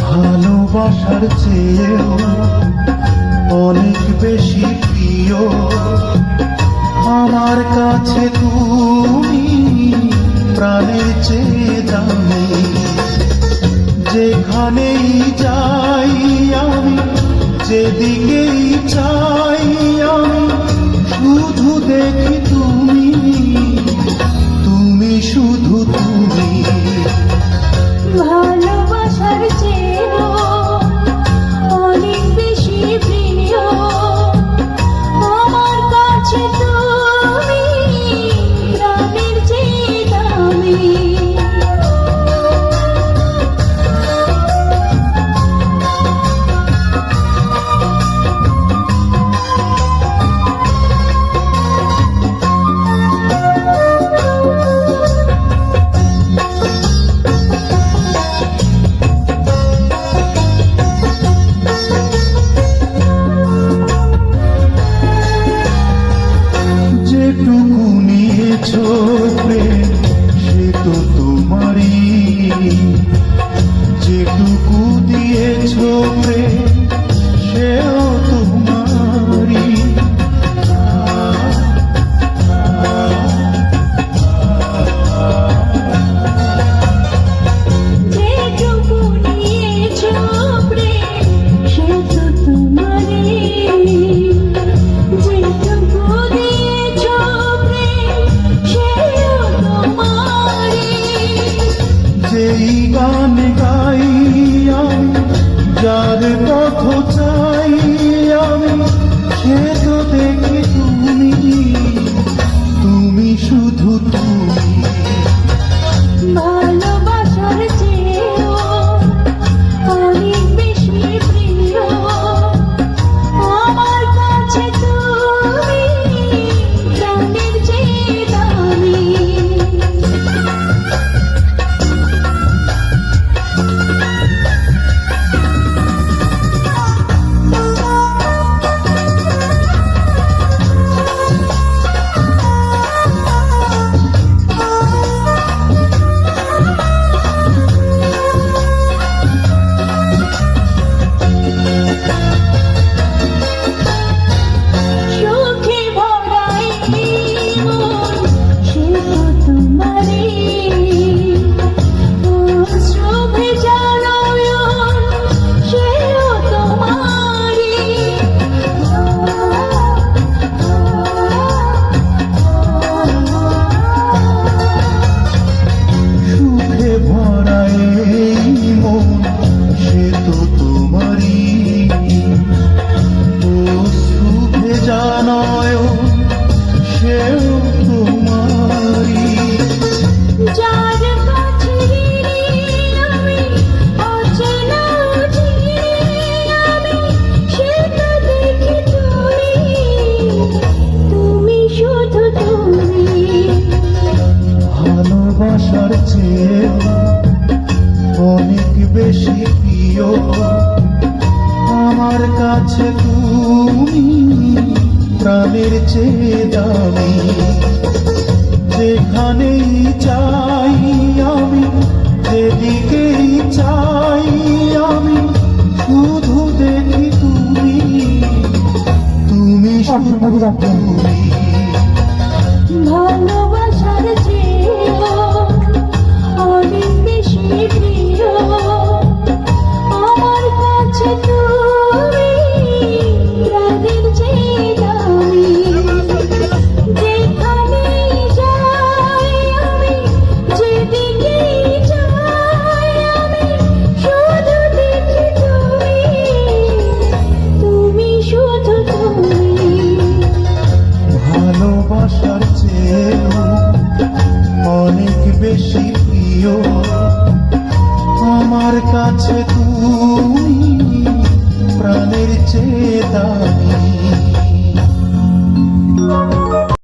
ভালোবাসার চেয়েও অনেক বেশি প্রিয়। আমার কাছে তুমি প্রাণের চেয়ে দামি যেখানেই যাই আমি, যেদিকেই চাই আমি, শুধু দেখি তুমি। তুমি শুধু তুমি। গান গাইয়া যার পথ কাছে অনেক বেশি প্রিয়। আমার কাছে তুমি প্রাণের চেয়ে দামি। যেখানেই চাই আমি যেদিকেই চাই আমি। শুধু দেখি তুমি। তুমি শুধু তুমি। ভালো